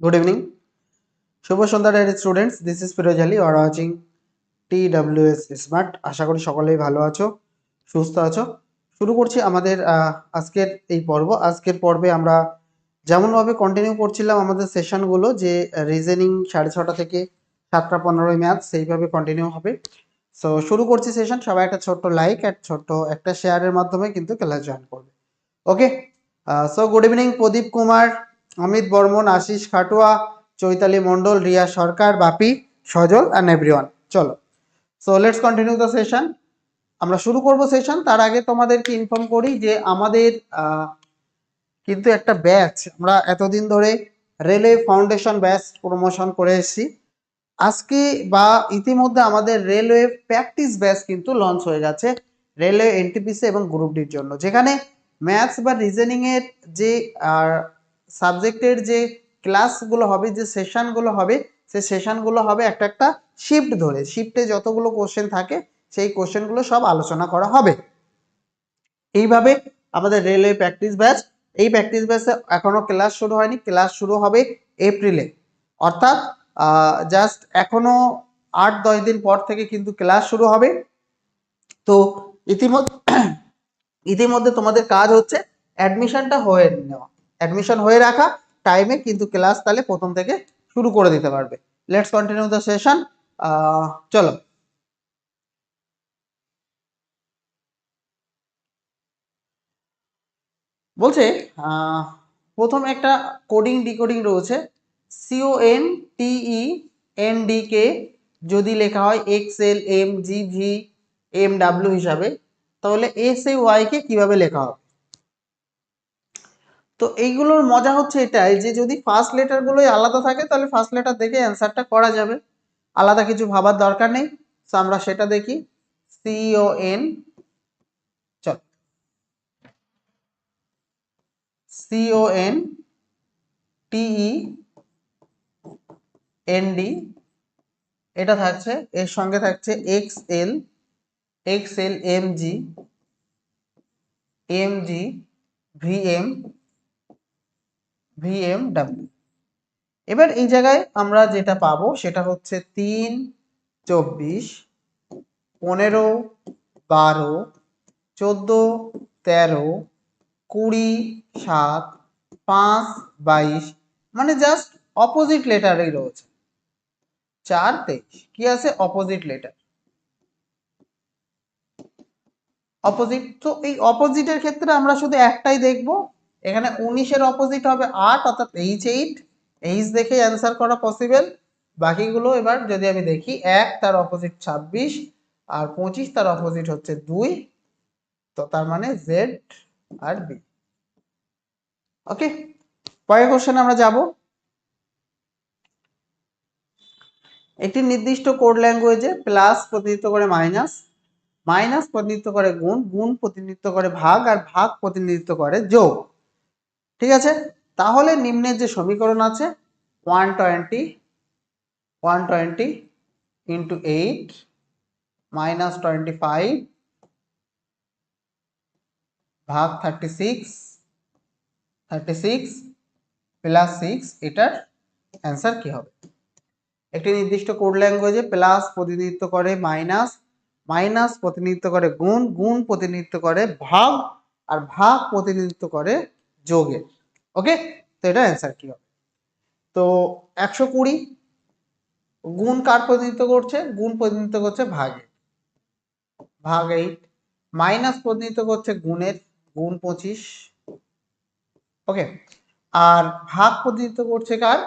Good evening. শুভ সন্ধ্যা dear students this is Firoz Ali are watching T W S smart আশা করি সকলেই ভালো আছো, সুস্থ আছো। শুরু করছি আমাদের আজকের এই পর্ব। আজকের পর্বে আমরা যেমনভাবে কন্টিনিউ করছিলাম আমাদের সেশনগুলো যে রিজনিং সাড়ে ছটা থেকে সাতটা পনেরোই ম্যাথ সেইভাবে কন্টিনিউ হবে। সো শুরু করছি সেশন সবাই একটা ছোট্ট লাইক আর ছোট্ট একটা শেয়ারের মাধ্যমে কিন্তু ক্লাস জয়েন করবে। Okay so good evening Pradip Kumar. Amit Barman, Ashis Khatua, Chaitali Mondal, Riya Sarkar, Bapi, Sajal and everyone চলো। So let's continue the session আমরা শুরু করব সেশন তার আগে তোমাদেরকে ইনফর্ম করি যে আমাদের কিন্তু একটা ব্যাচ আমরা এতদিন ধরে রেলওয়ে ফাউন্ডেশন ব্যাচ প্রমোশন করে এসেছি। আজকে বা ইতিমধ্যে আমাদের রেলওয়ে প্র্যাকটিস ব্যাচ কিন্তু লঞ্চ হয়ে গেছে রেলওয়ে এনটিপিসি এবং গ্রুপ ডির জন্য। যেখানে ম্যাথস বা রিজনিং এর যে সাবজেক্টের যে ক্লাসগুলো হবে, যে সেশনগুলো হবে সেই সেশনগুলো হবে একটা একটা শিফট ধরে। শিফটে যতগুলো কোশ্চেন থাকে, সেই কোশ্চেনগুলো সব আলোচনা করা হবে। এইভাবে আমাদের রেলওয়ে প্র্যাকটিস ব্যাচ, এই প্র্যাকটিস ব্যাচে এখনও ক্লাস শুরু হয়নি। ক্লাস শুরু হবে এপ্রিলে। অর্থাৎ জাস্ট এখনও আট দশ দিন পর থেকে কিন্তু ক্লাস শুরু হবে। তো ইতিমধ্যে ইতিমধ্যে তোমাদের কাজ হচ্ছে, অ্যাডমিশনটা হয়ে নেওয়া। অ্যাডমিশন হয়ে রাখা টাইমে কিন্তু ক্লাস তাহলে প্রথম থেকে শুরু করে দিতে পারবে। লেটস কন্টিনিউ দ্য সেশন চলো। বলছে প্রথম একটা কোডিং ডিকোডিং রয়েছে। C O N T E N D কে যদি লেখা হয় X L M G V M W হিসাবে, তাহলে এস এ ওয়াই কে কীভাবে লেখা হবে? তো এইগুলোর মজা হচ্ছে এটাই যে যদি ফার্স্ট লেটারগুলোই আলাদা থাকে, তাহলে ফার্স্ট লেটার দেখে অ্যান্সারটা করা যাবে। আলাদা কিছু ভাবার দরকার নেই। তো আমরা সেটা দেখি। সিও এন চল। C O N T E N D এটা থাকছে, এর সঙ্গে থাকছে X L X L M G M G V M V M W এবার এই জায়গায় আমরা যেটা পাবো সেটা হচ্ছে তিন, চব্বিশ, পনেরো, বারো, চোদ্দ, তেরো, কুড়ি, সাত, পাঁচ, বাইশ মানে জাস্ট অপোজিট লেটারই রয়েছে। চার, তেইশ। কি আছে? অপোজিট লেটার অপোজিট তো এই অপোজিটের ক্ষেত্রে আমরা শুধু একটাই দেখব। এখানে উনিশের অপোজিট হবে আট, অর্থাৎ এইচ এইট এইচ দেখে অ্যান্সার করা পসিবল বাকিগুলো এবার যদি আমি দেখি, এক তার অপোজিট ছাব্বিশ, আর পঁচিশ তার অপোজিট হচ্ছে দুই। তো তার মানে জেড আর বি ওকে পরের কোশ্চেন আমরা যাব। একটি নির্দিষ্ট কোড ল্যাঙ্গুয়েজে প্লাস প্রতিনিধিত্ব করে মাইনাস মাইনাস প্রতিনিধিত্ব করে গুণ গুণ প্রতিনিধিত্ব করে ভাগ, আর ভাগ প্রতিনিধিত্ব করে যোগ। ঠিক আছে? তাহলে নিম্নের যে সমীকরণ আছে one twenty one twenty into eight minus twenty five ভাগ thirty six thirty six plus six এটার অ্যান্সার কী হবে? একটি নির্দিষ্ট কোড ল্যাঙ্গুয়েজে প্লাস প্রতিনিধিত্ব করে মাইনাস মাইনাস প্রতিনিধিত্ব করে গুণ গুণ প্রতিনিধিত্ব করে ভাগ, আর ভাগ প্রতিনিধিত্ব করে যোগের ওকে তো এটা অ্যান্সার কি হবে? তো একশো কুড়ি গুণ কার প্রতিনিধিত্ব করছে? গুণ প্রতিনিধিত্ব করছে ভাগে। ভাগ এইট মাইনাস প্রতিনিধিত্ব করছে গুণের গুণ পঁচিশ। ওকে আর ভাগ প্রতিনিধিত্ব করছে কার?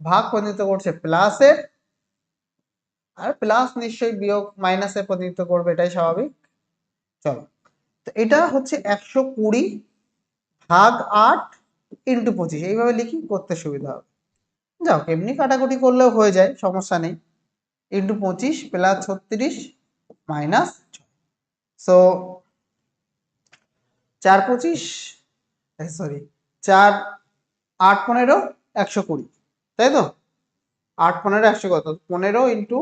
ভাগ প্রতিনিধিত্ব করছে প্লাসের আর প্লাস নিশ্চয়ই বিয়োগ মাইনাসে প্রতিনিধিত্ব করবে, এটাই স্বাভাবিক। চলো। তো এটা হচ্ছে একশো কুড়ি ভাগ আট ইন্টু পঁচিশ। এইভাবে লিখি করতে সুবিধা হবে। যাও এমনি কাটাকুটি করলেও হয়ে যায়, সমস্যা নেই। ইন্টু পঁচিশ প্লাস ছত্রিশ মাইনাস সো চার পঁচিশ সরি চার আট পনেরো একশো কুড়ি। তাই তো? আট পনেরো একশো কত? পনেরো ইন্টু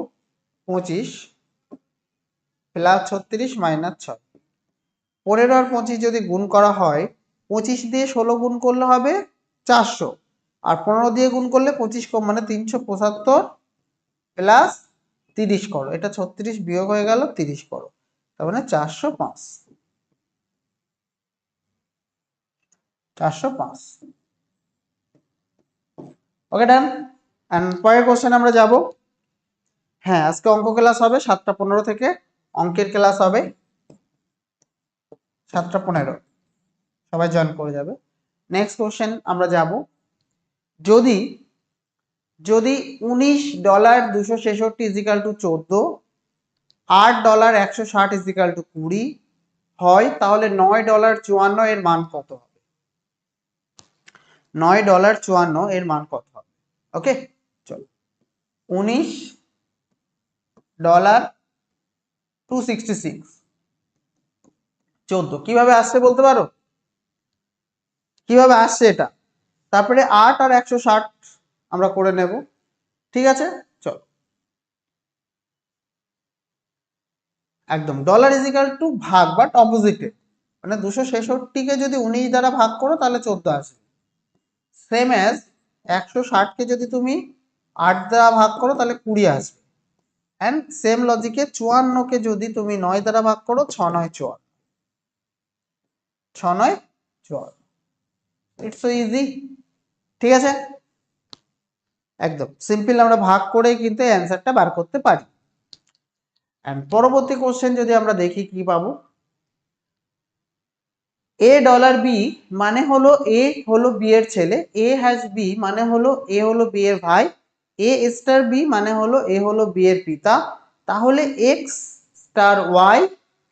পঁচিশ প্লাস ছত্রিশ মাইনাস ছয়। পনেরো আর পঁচিশ যদি গুণ করা হয় পঁচিশ দিয়ে ষোলো গুণ করলে হবে চারশো। আর পনেরো দিয়ে গুণ করলে পঁচিশ কম মানে তিনশো পঁচাত্তর প্লাস তিরিশ করো। এটা ছত্রিশ বিয়োগ হয়ে গেল তিরিশ করো। তার মানে চারশো পাঁচ। চারশো পাঁচ। ওকে ডান অ্যান্ড পরের কোশ্চেন আমরা যাব। হ্যাঁ আজকে অঙ্ক ক্লাস হবে সাতটা পনেরো থেকে। অঙ্কের ক্লাস হবে সাতটা পনেরো। সবাই জয়েন করে যাবে। নেক্সট কোশ্চেন আমরা যাব। যদি যদি উনিশ ডলার দুশো ছেষট্টি ইজিক্যাল টু চোদ্দ, আট ডলার একশো ষাট ইজিক্যাল টু কুড়ি, হয় তাহলে নয় ডলার চুয়ান্ন এর মান কত হবে? নয় ডলার চুয়ান্ন এর মান কত হবে? ওকে চলো। উনিশ ডলার টু সিক্সটি সিক্স চোদ্দ, কীভাবে আসছে বলতে পারো? কীভাবে আসছে এটা? তারপরে আট আর একশো ষাট আমরা করে নেব। ঠিক আছে? চলো। একদম। ডলার ইজিক্যাল টু ভাগ বাট অপোজিটে মানে দুশো ছেষট্টিকে যদি উনিশ দ্বারা ভাগ করো, তাহলে চোদ্দ আসবে। সেম অ্যাজ একশো ষাটকে যদি তুমি আট দ্বারা ভাগ করো, তাহলে কুড়ি আসবে। অ্যান্ড সেম লজিকে চুয়ান্নকে যদি তুমি নয় দ্বারা ভাগ করো, ছ নয় চুয়ান্ন। ছ নয় চুয়ান্ন। ইটস ইজি ঠিক আছে? একদম। সিম্পল আমরা ভাগ করে কিন্তু অ্যান্সারটা বার করতে পারি। অ্যান্ড পরবর্তী কোশ্চেন যদি আমরা দেখি কি পাবো? এ ডলার বি মানে হলো এ হলো বি এর ছেলে। এ হ্যাজ বি মানে হলো এ হলো বি এর ভাই। এ স্টার বি মানে হলো এ হলো বি এর পিতা। তাহলে X star Y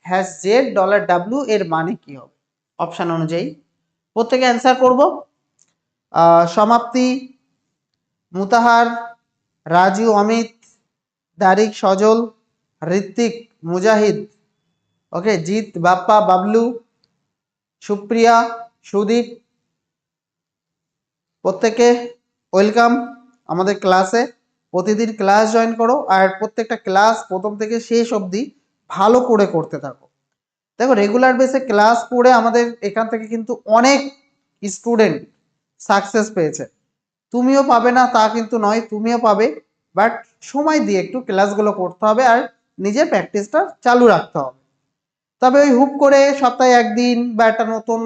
has Z dollar W এর মানে কি হবে? অপশন অনুযায়ী। প্রত্যেকে অ্যান্সার করব। সমাপ্তি, মুতাহার রাজু অমিত দারিক সজল ঋত্বিক মুজাহিদ। ওকে জিৎ, বাপ্পা, বাবলু, সুপ্রিয়া, সুদীপ, প্রত্যেকে ওয়েলকাম আমাদের ক্লাসে প্রতিদিন ক্লাস জয়েন করো আর প্রত্যেকটা ক্লাস প্রথম থেকে শেষ অবধি ভালো করে করতে থাকো। দেখো রেগুলার বেসে ক্লাস করে আমাদের এখান থেকে কিন্তু অনেক স্টুডেন্ট সাকসেস পেয়েছে। তুমিও পাবে না, তা কিন্তু নয়, তুমিও পাবে। বাট সময় দিয়ে একটু ক্লাসগুলো করতে হবে আর নিজের প্র্যাকটিসটা চালু রাখতে হবে। তবে ওই হুপ করে সপ্তাহে একদিন বা একটা নতুন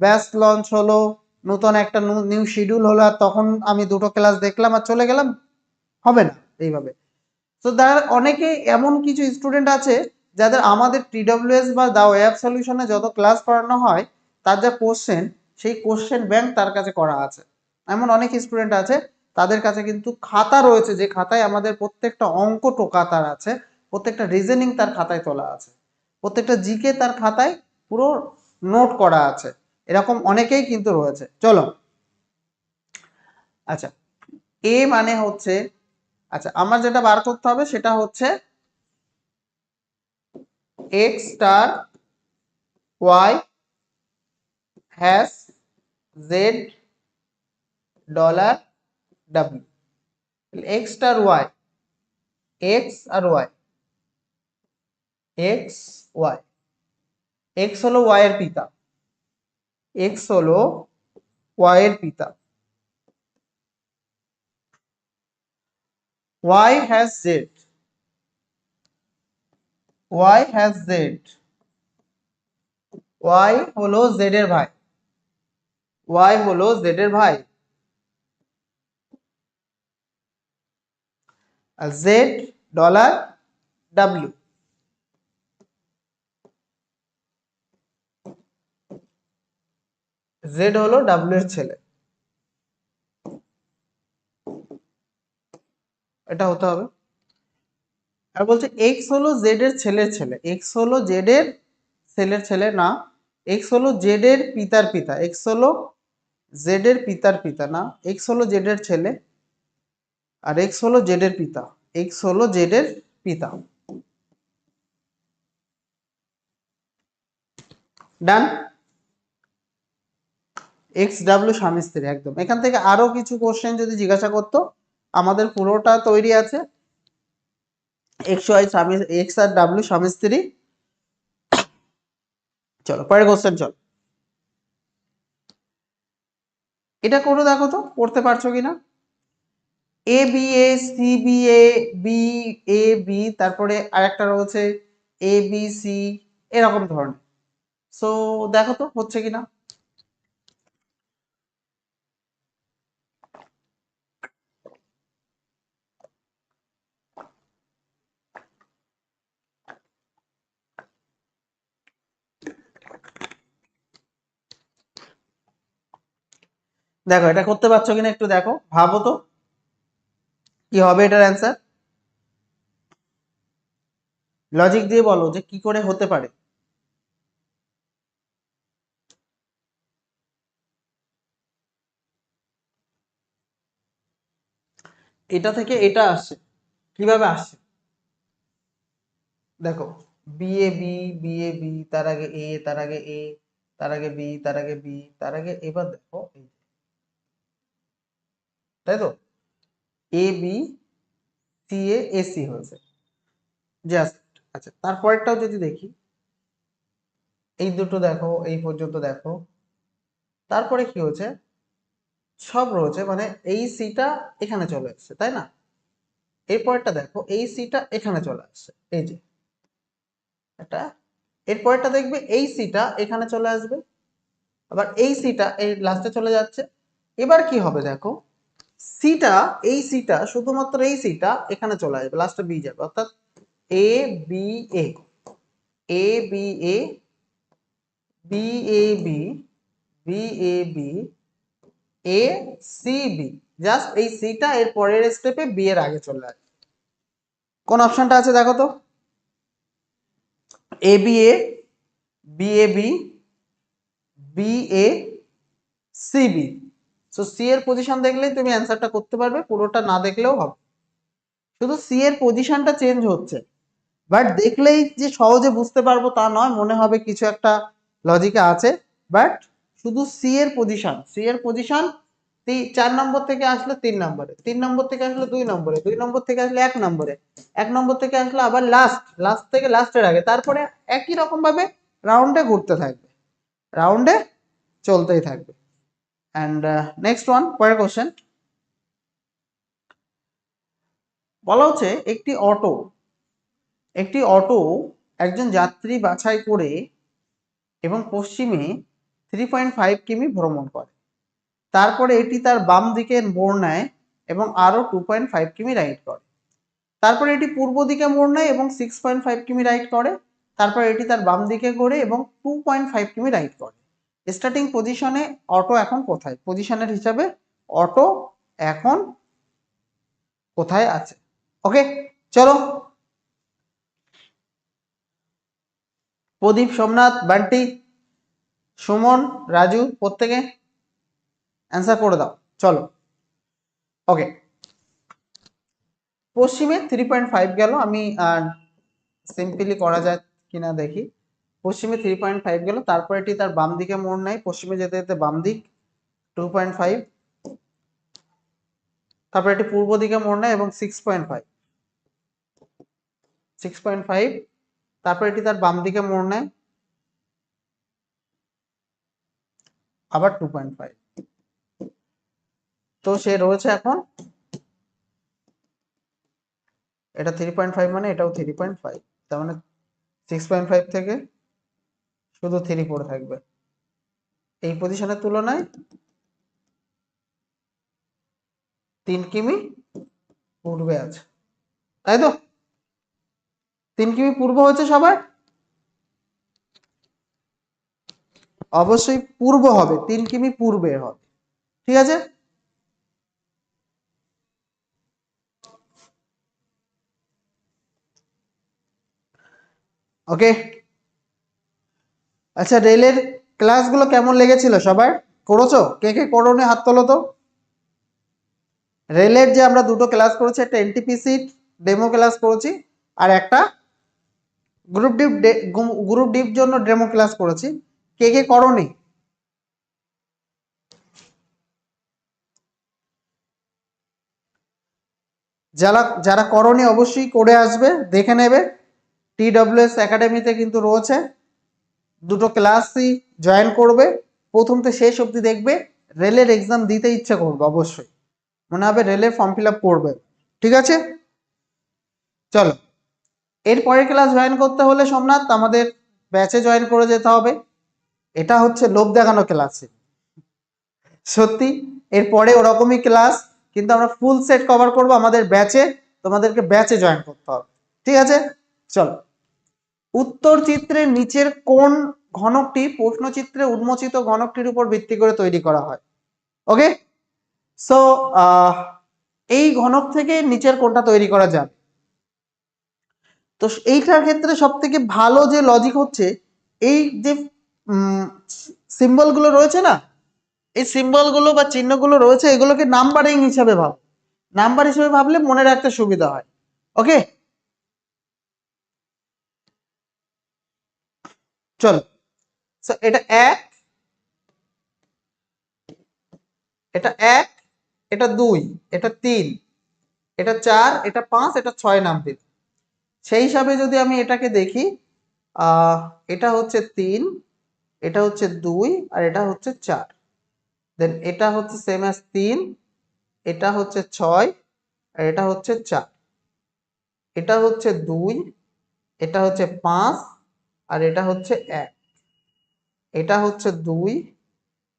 ব্যাচ লঞ্চ হলো, নতুন একটা নিউ শিডিউল হলো আর তখন আমি দুটো ক্লাস দেখলাম আর চলে গেলাম। হবে না, এইভাবে। তো তার অনেকে এমন কিছু স্টুডেন্ট আছে যাদের আমাদের টিডব্লিউএস বা দা ওয়েব সলিউশনে যত ক্লাস করানো হয়, তার যা কোশ্চেন সেই কোশ্চেন ব্যাংক তার কাছে করা আছে। এমন অনেক স্টুডেন্ট আছে, তাদের কাছে কিন্তু খাতা রয়েছে, যে খাতায় আমাদের প্রত্যেকটা অঙ্ক টোকা তার আছে, প্রত্যেকটা রিজনিং তার খাতায় তোলা আছে। প্রত্যেকটা জিকে তার খাতায় পুরো নোট করা আছে। এরকম অনেকেই কিন্তু রয়েছে। চলো। আচ্ছা এ মানে হচ্ছে আচ্ছা আমার যেটা বার করতে হবে সেটা হচ্ছে X star Y hash Z dollar W X star Y X আর ওয়াই এক্স ওয়াই এক্স হলো ওয়াই এর পিতা এক্স হলো ওয়াই এর পিতা Y has Z Y has Z Y হলো জেড এর ভাই। ওয়াই হলো জেড এর ভাই। জেড ডলার ডাব্লিউ জেড হলো ডাব্লিউ এর ছেলে। এটা হতে হবে। আর বলছে এক্স হলো জেড এর ছেলের ছেলে। এক্স হলো জেড এর ছেলের ছেলে না। এক্স হলো জেড এর পিতার পিতা। এক্স হলো জেড এর পিতার পিতা না। এক্স হলো জেড এর ছেলে আর এক্স হলো জেড এর পিতা। এক্স হলো জেড এর পিতা। ডান এক্স ডাব্লিউ স্বামী স্ত্রী, একদম। এখান থেকে আরও কিছু কোশ্চেন যদি জিজ্ঞাসা করতো, আমাদের পুরোটা তৈরি আছে। এক্স ওয়াই স্বামী এক্স আর ডাব্লিউ স্বামী, স্ত্রী। চলো, পরের কোশ্চেন চল। এটা করে দেখো তো করতে পারছ কিনা? A B A C B A B A B তারপরে আরেকটা রয়েছে এ বি সি এরকম ধরনের। সো দেখো তো, হচ্ছে কিনা? দেখো, এটা করতে পারছ কিনা একটু দেখো, ভাবো তো। কি হবে এটার অ্যান্সার লজিক দিয়ে বলো যে কি করে হতে পারে। এটা থেকে এটা আসছে কীভাবে আসছে দেখো B A B B A B তার আগে এ তার আগে এ তার আগে বি তার আগে বি তার আগে, এবার দেখো। তাই তো? A B C A A C হয়েছে। জাস্ট আচ্ছা তারপরেরটাও যদি দেখি, এই দুটো দেখো, এই পর্যন্ত দেখো, তারপরে কি হয়েছে? সব রয়েছে মানে এই সিটা এখানে চলে আসছে, তাই না? এরপরটা দেখো, এই সিটা এখানে চলে আসছে, এই যে। এটা এরপরেরটা দেখবে, এই সিটা এখানে চলে আসবে, আবার এই সিটা এই লাস্টে চলে যাচ্ছে। এবার কি হবে দেখো? সিটা, এই সিটা, শুধুমাত্র এই সিটা এখানে চলে আসবে লাস্টে বি যাবে, অর্থাৎ A B A A B A B A B B A B A C B just এই সিটা এর পরের স্টেপে বি এর আগে চলে আসবে। কোন অপশনটা আছে দেখো তো? A B A B A B B A C B so C এর পজিশন দেখলেই তুমি অ্যান্সারটা করতে পারবে, পুরোটা না দেখলেও হবে। শুধু সি এর পজিশনটা চেঞ্জ হচ্ছে। বাট দেখলেই যে সহজে বুঝতে পারব তা নয়, মনে হবে কিছু একটা লজিকে আছে। বাট শুধু সি এর পজিশন সি এর পজিশন চার নম্বর থেকে আসলে তিন নম্বরে তিন নম্বর থেকে আসলে দুই নম্বরে দুই নম্বর থেকে আসলে এক নম্বরে এক নম্বর থেকে আসলে আবার লাস্ট লাস্ট থেকে লাস্টের আগে। তারপরে একই রকম ভাবে রাউন্ডে ঘুরতে থাকবে। রাউন্ডে চলতেই থাকবে। অ্যান্ড নেক্সট ওয়ান পরের কোশ্চেন বলা হচ্ছে একটি অটো একটি অটো একজন যাত্রী বাছাই করে এবং পশ্চিমে থ্রি পয়েন্ট ফাইভ কিমি ভ্রমণ করে। তারপরে এটি তার বাম দিকে মোড় নেয় এবং আরও টু পয়েন্ট ফাইভ কিমি রাইড করে। তারপরে এটি পূর্ব দিকে মোড় নেয় এবং সিক্স পয়েন্ট ফাইভ কিমি রাইড করে। তারপরে এটি তার বাম দিকে ঘোরে এবং টু পয়েন্ট ফাইভ কিমি রাইড করে। স্টার্টিং পজিশনে অটো এখন কোথায়? পজিশনের হিসাবে অটো এখন কোথায় আছে? ওকে চলো। প্রদীপ সোমনাথ, বান্টি, সুমন, রাজু, প্রত্যেকে অ্যান্সার করে দাও। চলো। ওকে পশ্চিমে থ্রি পয়েন্ট ফাইভ গেল। আমি সিম্পলি করা যায় কিনা দেখি। পশ্চিমে থ্রি পয়েন্ট ফাইভ গেল তারপর এটি তার বাম দিকে মোড় নেয় পশ্চিমে যেতে যেতে বাম দিক টু পয়েন্ট ফাইভ তারপর এটি পূর্ব দিকে মোড় নেয় এবং six point five six point five তারপর এটি তার বাম দিকে মোড় নেয় আবার টু পয়েন্ট ফাইভ তো সে রয়েছে এখন, এটা থ্রি পয়েন্ট ফাইভ মানে এটাও থ্রি পয়েন্ট ফাইভ তার মানে সিক্স পয়েন্ট ফাইভ থেকে শুধু থ্রি পড়ে থাকবে। এই পজিশনের তুলনায় তিন কিমি পূর্বে আছে। তাই তো? তিন কিমি পূর্ব হচ্ছে সবার? অবশ্যই পূর্ব হবে, তিন কিমি পূর্বে হবে। ঠিক আছে? ওকে আচ্ছা রেলের ক্লাসগুলো কেমন লেগেছিল সবার? করেছ? কে কে করোনি হাত তোলো তো। রেলের যে আমরা দুটো ক্লাস করেছি, একটা এনটিপিসি ডেমো ক্লাস করেছি, আর একটা গ্রুপ ডিপ গ্রুপ ডিপ জন্য ডেমো ক্লাস করেছি। কে কে করনি? যারা যারা করনি অবশ্যই করে আসবে, দেখে নেবে। টিডব্লিউএস একাডেমিতে কিন্তু রয়েছে। দুটো ক্লাসই জয়েন করবে প্রথম থেকে শেষ অবধি দেখবে, রেলের এক্সাম দিতে ইচ্ছে করবে অবশ্যই। মনে হবে রেলের ফর্ম ফিল আপ করবে। ঠিক আছে? চলো। এর পরের ক্লাস জয়েন করতে হলে সোমনাথ, আমাদের ব্যাচে জয়েন করে যেতে হবে। এটা হচ্ছে লোভ দেখানো ক্লাসে সত্যি এরপরে ওরকমই ক্লাস কিন্তু আমরা ফুল সেট কভার করব আমাদের ব্যাচে তোমাদেরকে ব্যাচে জয়েন করতে হবে। ঠিক আছে? চলো। উত্তর চিত্রের নিচের কোন ঘনকটি প্রশ্নচিত্রে উন্মোচিত ঘনকটির উপর ভিত্তি করে তৈরি করা হয়। ওকে সো এই ঘনক থেকে নিচের কোনটা তৈরি করা যাবে তো এইটার ক্ষেত্রে সব থেকে ভালো যে লজিক হচ্ছে, এই যে সিম্বলগুলো রয়েছে না, এই সিম্বলগুলো বা চিহ্নগুলো রয়েছে, এগুলোকে নাম্বারিং হিসাবে ভাব। নাম্বার হিসেবে ভাবলে মনে রাখতে সুবিধা হয়। ওকে চলো। এটা এক এটা এক, এটা দুই, এটা তিন, এটা চার, এটা পাঁচ, এটা ছয় নাম দিন সেই হিসাবে যদি আমি এটাকে দেখি এটা হচ্ছে তিন, এটা হচ্ছে দুই, আর এটা হচ্ছে চার। দেন এটা হচ্ছে সেম অ্যাজ তিন, এটা হচ্ছে ছয়, আর এটা হচ্ছে চার। এটা হচ্ছে দুই, এটা হচ্ছে পাঁচ আর এটা হচ্ছে এক। এটা হচ্ছে দুই,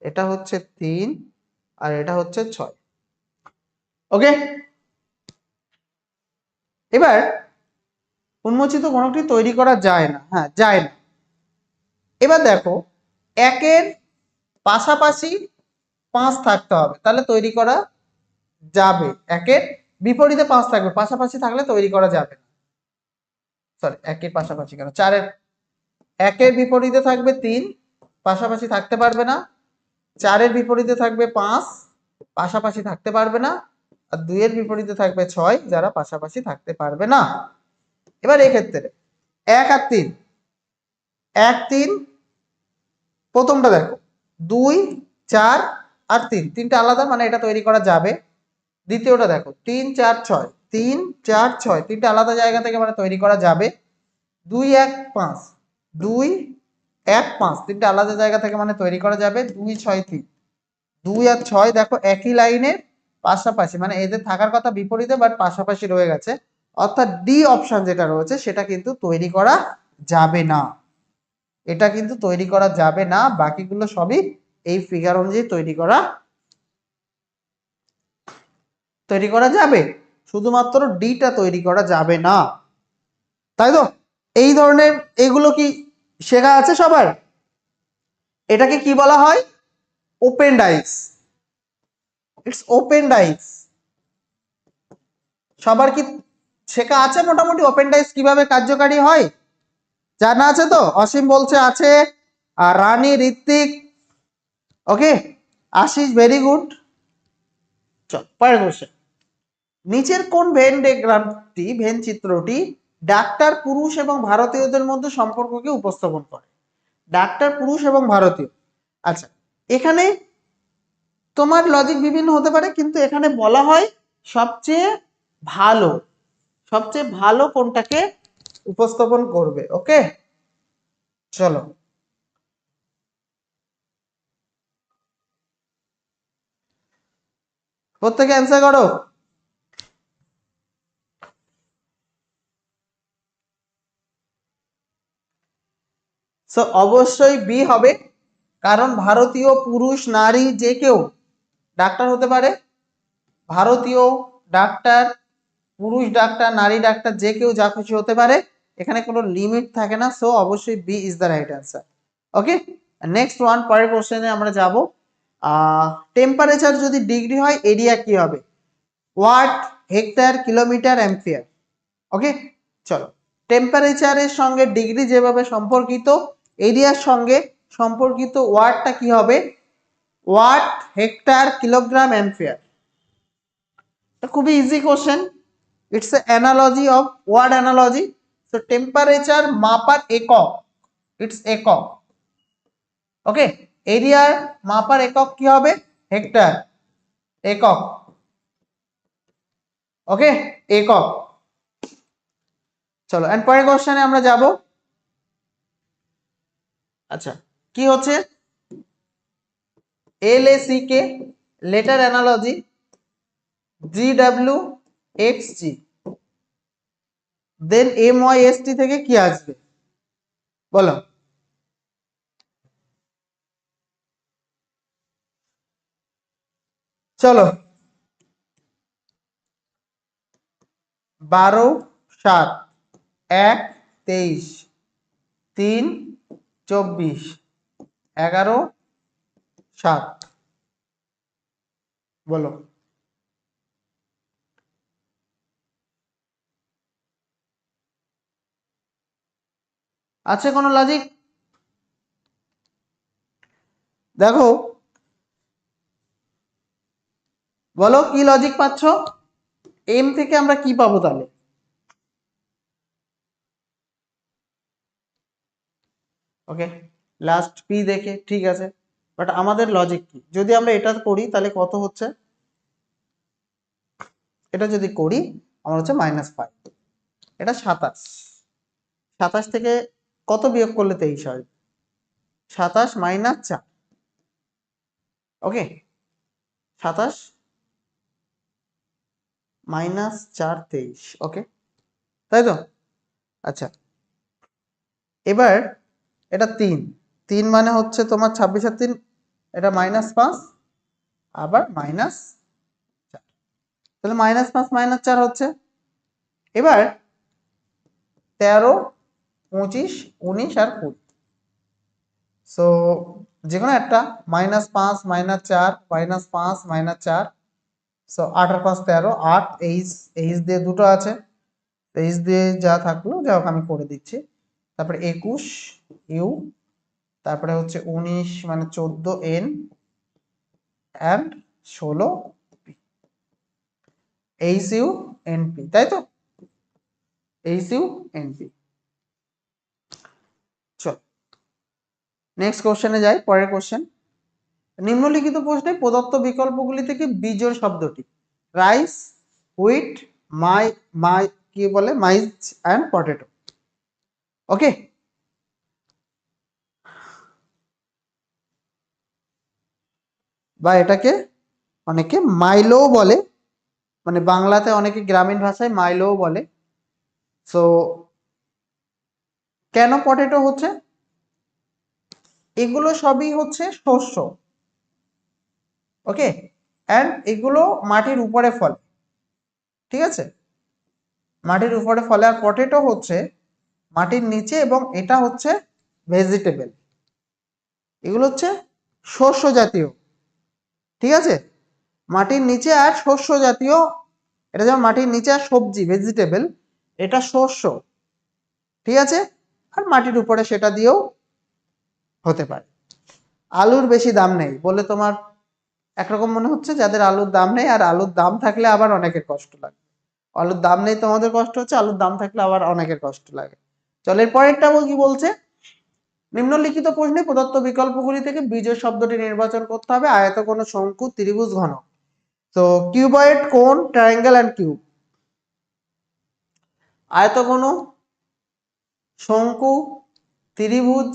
এটা হচ্ছে তিন, আর এটা হচ্ছে ছয়। ওকে? এবার উন্মোচিত ঘনকটি তৈরি করা যায় না। হ্যাঁ যায় না। এবার দেখো, একের পাশাপাশি পাঁচ থাকতে হবে। তাহলে তৈরি করা যাবে। একের বিপরীতে পাঁচ থাকবে। পাশাপাশি থাকলে তৈরি করা যাবে না। সরি একের পাশাপাশি কেন? চারের একের বিপরীতে থাকবে তিন, পাশাপাশি থাকতে পারবে না। চারের বিপরীতে থাকবে পাঁচ, পাশাপাশি থাকতে পারবে না। আর দুইয়ের বিপরীতে থাকবে ছয়, যারা পাশাপাশি থাকতে পারবে না। এবার এক্ষেত্রে এক আর তিন। এক, তিন, প্রথমটা দেখো। দুই, চার আর তিন। তিনটা আলাদা মানে এটা তৈরি করা যাবে। দ্বিতীয়টা দেখো। তিন, চার, ছয়। তিন, চার, ছয়। তিনটা আলাদা জায়গা থেকে মানে তৈরি করা যাবে। দুই, এক, পাঁচ। দুই, এক, পাঁচ। তিনটা আলাদা জায়গা থেকে মানে তৈরি করা যাবে দুই, ছয়, তিন। দুই আর ছয় দেখো একই লাইনের পাশাপাশি মানে এদের থাকার কথা বিপরীতে বাট পাশাপাশি রয়ে গেছে। অর্থাৎ ডি অপশন যেটা রয়েছে, সেটা কিন্তু তৈরি করা যাবে না। এটা কিন্তু তৈরি করা যাবে না, বাকিগুলো সবই এই ফিগার অনুযায়ী তৈরি করা তৈরি করা যাবে। শুধুমাত্র ডিটা তৈরি করা যাবে না। তাই তো? এই ধরনের এগুলো কি শেখা আছে সবার? এটাকে কি বলা হয়? Open dice it's open dice সবার কি শেখা আছে মোটামুটি? ওপেন ডাইস কীভাবে কার্যকারী হয়? জানা আছে তো? অসীম বলছে আছে আর Rani Ritwik. Okay? Ashis very good চল, পরের নিচের কোন ভেন ডায়াগ্রামটি ভেন চিত্রটি ডাক্তার, পুরুষ এবং ভারতীয়দের মধ্যে সম্পর্ককে উপস্থাপন করে। ডাক্তার, পুরুষ এবং ভারতীয়। আচ্ছা এখানে তোমার লজিক বিভিন্ন হতে পারে, কিন্তু এখানে বলা হয় সবচেয়ে ভালো সবচেয়ে ভালো কোনটাকে উপস্থাপন করবে, ওকে? চলো। প্রত্যেকে অ্যান্সার করো। সো অবশ্যই বি হবে। কারণ ভারতীয় পুরুষ, নারী যে কেউ, ডাক্তার হতে পারে। ভারতীয় ডাক্তার, পুরুষ ডাক্তার, নারী ডাক্তার যে কেউ, যা খুশি হতে পারে। এখানে কোনো লিমিট থাকে না। সো অবশ্যই B is the right answer okay next one পরের কোশ্চেনে আমরা যাব। টেম্পারেচার যদি ডিগ্রি হয় এরিয়া কি হবে? Watt hectare kilometre ampere okay চলো। টেম্পারেচারের সঙ্গে ডিগ্রি যেভাবে সম্পর্কিত এরিয়ার সঙ্গে সম্পর্কিত ওয়াটটা কি হবে? Watt, hectare, kilogram, ampere. খুবই easy question it's analogy of word analogy তো টেম্পারেচার মাপার একক ইটস একক। ওকে এরিয়ার মাপার একক কি হবে? হেক্টর একক। ওকে একক। চলো এন্ড পরের কোশ্চেনে আমরা যাব। আচ্ছা কি হচ্ছে? L A C K letter analogy G W X G then M Y S T থেকে কি আসবে? বলো। চলো। বারো, সাত, এক, তেইশ, তিন চব্বিশ, এগারো, সাত। বলো। আছে কোনো লজিক দেখো। বলো কি লজিক পাচ্ছ? এম থেকে আমরা কি পাবো তাহলে? ওকে লাস্ট পি দেখে ঠিক আছে? বাট আমাদের লজিক কি? যদি আমরা এটা করি, তাহলে কত হচ্ছে? এটা যদি করি, আমার হচ্ছে মাইনাস ফাইভ এটা সাতাশ। সাতাশ থেকে কত বিয়োগ করলে তেইশ হয়? সাতাশ মাইনাস চার। ওকে সাতাশ মাইনাস চার, তেইশ। ওকে তাই তো? আচ্ছা। এবার এটা তিন। তিন মানে হচ্ছে তোমার ছাব্বিশের তিন, এটা মাইনাস পাঁচ, আবার মাইনাস চার। তাহলে মাইনাস পাঁচ মাইনাস চার হচ্ছে? এবার তেরো, পঁচিশ, উনিশ আর কুড়ি। সো যে কোনো একটা মাইনাস পাঁচ মাইনাস চার মাইনাস পাঁচ মাইনাস চার। সো আট আর পাঁচ তেরো, আট, এইচ এইচ দিয়ে দুটো আছে। এইচ দিয়ে যা থাকল, যা হোক আমি করে দিচ্ছি। তারপরে একুশ, ইউ, তারপরে হচ্ছে উনিশ মানে চোদ্দ, এন, অ্যান্ড ষোলো এইচ ইউ, এন, পি, তাই তো? H U, N, P. চল। নেক্সট কোশ্চেনে যাই, পরের কোশ্চেন নিম্নলিখিত প্রশ্নে প্রদত্ত বিকল্পগুলি থেকে বিজোড় শব্দটি। রাইস হুইট মাই মাই কি বলে? মাইজ অ্যান্ড পটেটো ওকে বা এটাকে অনেকে মাইলোও বলে। মানে বাংলাতে অনেকে গ্রামীণ ভাষায় মাইলোও বলে। সো কেন পটেটো হচ্ছে? এগুলো সবই হচ্ছে শস্য। ওকে অ্যান্ড এগুলো মাটির উপরে ফলে। ঠিক আছে? মাটির উপরে ফলে আর পটেটো হচ্ছে মাটির নিচে এবং এটা হচ্ছে ভেজিটেবল এগুলো হচ্ছে শস্য জাতীয়। ঠিক আছে? মাটির নিচে আর শস্য জাতীয়, এটা যেমন মাটির নিচে আর সবজি ভেজিটেবল এটা শস্য। ঠিক আছে? আর মাটির উপরে সেটা দিয়েও হতে পারে। আলুর বেশি দাম নেই বলে তোমার একরকম মনে হচ্ছে? যাদের আলুর দাম নেই, আর আলুর দাম থাকলে আবার অনেকের কষ্ট লাগে। আলুর দাম নেই, তোমাদের কষ্ট হচ্ছে, আলুর দাম থাকলে আবার অনেকের কষ্ট লাগে। চলো, এর পরেরটা কি বলছে? নিম্নলিখিত প্রশ্নে প্রদত্ত বিকল্পগুলি থেকে বিজয় শব্দটি নির্বাচন করতে হবে আয়ত কোন শঙ্কু ত্রিভুজ ঘন তো, কিউবয়েড কোন ট্রায়াঙ্গেল অ্যান্ড কিউব আয়ত কোন শঙ্কু ত্রিভুজ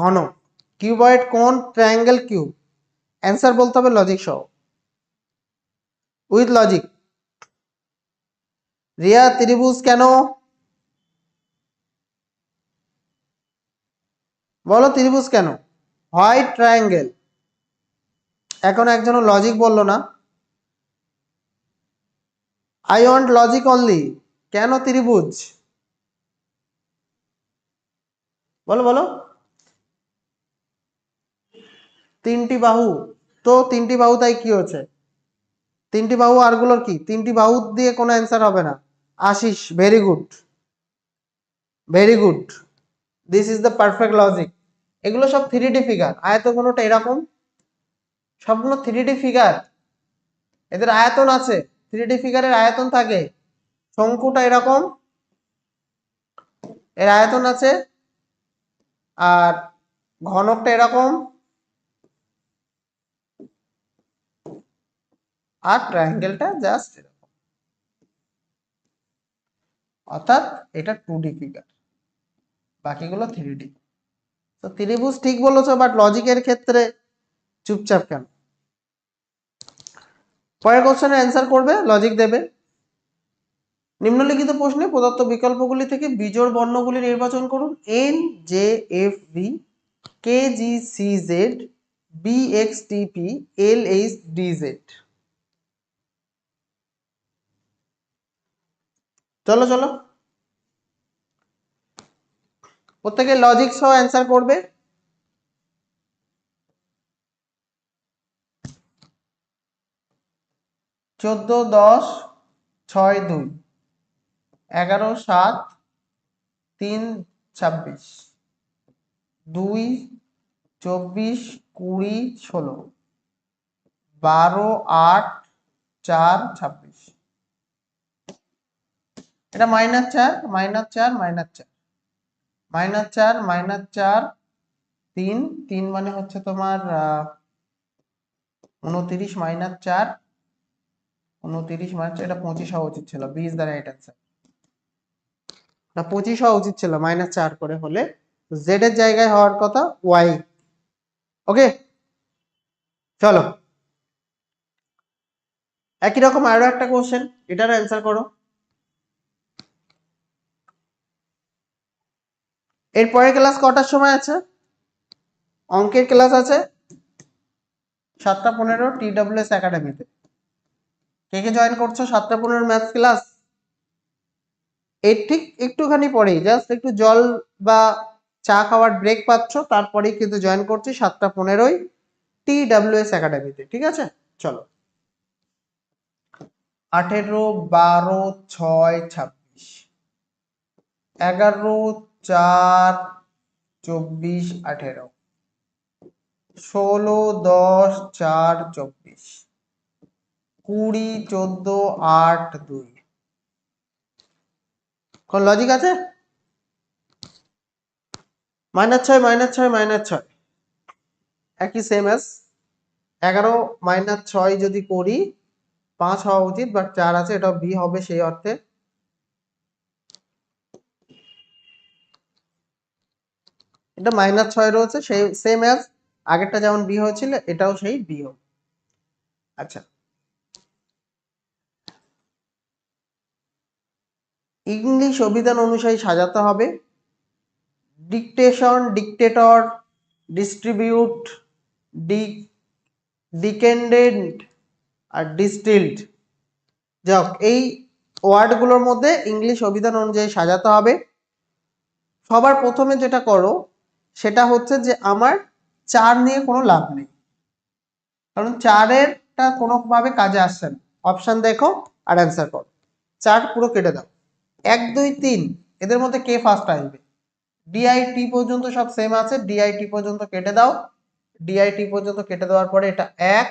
ঘন কিউবয়েড কোন ট্রায়াঙ্গেল কিউব অ্যান্সার বলতে হবে লজিক সহ। উইথ লজিক রিয়া, ত্রিভুজ কেন বলো ত্রিভুজ কেন? হোয়াইট ট্রায়াঙ্গেল এখন একজন লজিক বলল না। আই ওয়ান্ট লজিক অনলি কেন ত্রিভুজ? বলো বলো। তিনটি বাহু। তো তিনটি বাহু তাই কি হচ্ছে তিনটি বাহু আরগুলোর কি? তিনটি বাহু দিয়ে কোনো অ্যান্সার হবে না। Ashis very good very good this is the perfect logic এগুলো সব থ্রি ডি ফিগার কোনোটা এরকম? সবগুলো থ্রি ডি ফিগার এদের আয়তন আছে। থ্রি ডি ফিগারের আয়তন থাকে। শঙ্কুটা এরকম। এর আয়তন আছে। আর ঘনকটা এরকম। আর ট্রায়াঙ্গেলটা জাস্ট এরকম। অর্থাৎ এটা টু ডি ফিগার বাকিগুলো থ্রি ডি তো ত্রিভুজ ঠিক বলেছ বাট লজিকের ক্ষেত্রে চুপচাপ কেন? পরের কোশ্চেনের অ্যান্সার করবে লজিক দেবে। নিম্নলিখিত প্রশ্নে প্রদত্ত বিকল্পগুলি থেকে বিজোড় বর্ণগুলি নির্বাচন করুন। N J F B K G C Z B X T P L H D Z চলো চলো। প্রত্যেকে লজিক সহ অ্যান্সার করবে। চোদ্দ, দশ, ছয়, দুই, এগারো, সাত, তিন, ছাব্বিশ, দুই, চব্বিশ, কুড়ি, ষোলো, বারো, আট, চার, ছাব্বিশ। এটা মাইনাস চার মাইনাস চার মাইনাস চার। মাইনাস চার মাইনাস চার, তিন তিন মানে হচ্ছে তোমার উনতিরিশ মাইনাস চার, উনতিরিশ মাইনাস এটা পঁচিশ হওয়া উচিত ছিল বিশ দ্বারা এটা না, পঁচিশ হওয়া উচিত ছিল, মাইনাস চার করে হলে জেড এর জায়গায় হওয়ার কথা ওয়াই ওকে চলো। একই রকম আরও একটা কোশ্চেন এটার অ্যান্সার করো। এরপরে ক্লাস কটার সময় আছে? অঙ্কের ক্লাস আছে সাতটা পনেরো টি ডাব্লিউ এস একাডেমিতে কে কে জয়েন করছ? সাতটা পনেরো ম্যাথস ক্লাস এর ঠিক একটুখানি পরেই জাস্ট একটু জল বা চা খাওয়ার ব্রেক পাচ্ছ, তারপরেই কিন্তু জয়েন করছি সাতটা পনেরোই টি ডাব্লিউ এস একাডেমিতে ঠিক আছে? চলো। আঠেরো, বারো, ছয়, ছাব্বিশ। এগারো চার, চব্বিশ, আঠেরো। ষোলো, দশ, চার, চব্বিশ। কুড়ি, চোদ্দ, আট, দুই। কোন লজিক আছে? মাইনাস ছয় মাইনাস ছয় মাইনাস ছয়। একই সেম এস এগারো মাইনাস ছয় যদি করি, পাঁচ হওয়া উচিত বাট চার আছে, এটা বি হবে সেই অর্থে। এটা মাইনাস ছয় রয়েছে, সেই সেম অ্যাজ আগেরটা যেমন বি হয়েছিল, এটাও সেই বি হবে আচ্ছা। ইংলিশ অভিধান অনুযায়ী সাজাতে হবে। Dictation dictator distribute D descendant আর ডিস্টিল্ড যাক এই ওয়ার্ডগুলোর মধ্যে ইংলিশ অভিধান অনুযায়ী সাজাতে হবে। সবার প্রথমে যেটা করো সেটা হচ্ছে যে আমার চার নিয়ে কোনো লাভ নেই। কারণ চারেরটা কোনোভাবে কাজে আসছে না। অপশান দেখো আর অ্যান্সার করো। চার পুরো কেটে দাও। এক, দুই, তিন, এদের মধ্যে কে ফার্স্ট আসবে? ডিআইটি পর্যন্ত সব সেম আছে। ডিআইটি পর্যন্ত কেটে দাও। ডিআইটি পর্যন্ত কেটে দেওয়ার পরে এটা এক,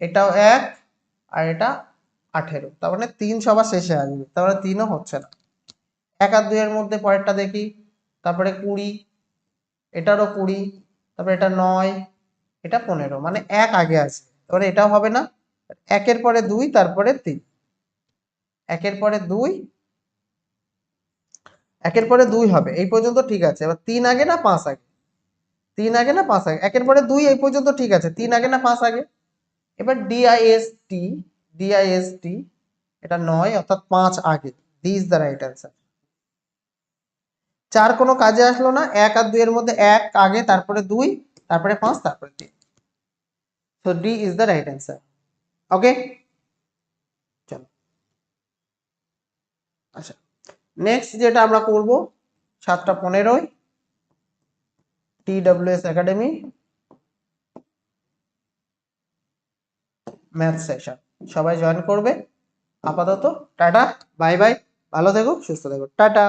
এটাও এক, আর এটা আঠেরো। তার মানে তিন সবার শেষে আসবে। তার মানে তিনও হচ্ছে না। এক আর দুইয়ের মধ্যে পরেরটা দেখি। তারপরে কুড়ি এটারও কুড়ি, তারপরে এটা নয়, এটা পনেরো মানে এক আগে আছে। তারপরে এটাও হবে না, একের পরে দুই, তারপরে তিন। একের পরে দুই, একের পরে দুই হবে, এই পর্যন্ত ঠিক আছে। এবার তিন আগে না পাঁচ আগে? তিন আগে না পাঁচ আগে? একের পরে দুই, এই পর্যন্ত ঠিক আছে। তিন আগে না পাঁচ আগে? এবার ডিআইএসটি ডিআইএসটি এটা নয়, অর্থাৎ পাঁচ আগে। দিস দ্য রাইট অ্যান্সার চার কোনো কাজে আসলো না, এক আর দুইয়ের মধ্যে এক, আগে, তারপরে দুই, তারপরে পাঁচ, তারপরে তিন। So D is the right answer okay চলো। আচ্ছা। নেক্সট যেটা আমরা করব, সাতটা পনেরোই T W S academy math session সবাই জয়েন করবে। আপাতত টাটা বাই বাই ভালো থেকো, সুস্থ থেকো। টাটা।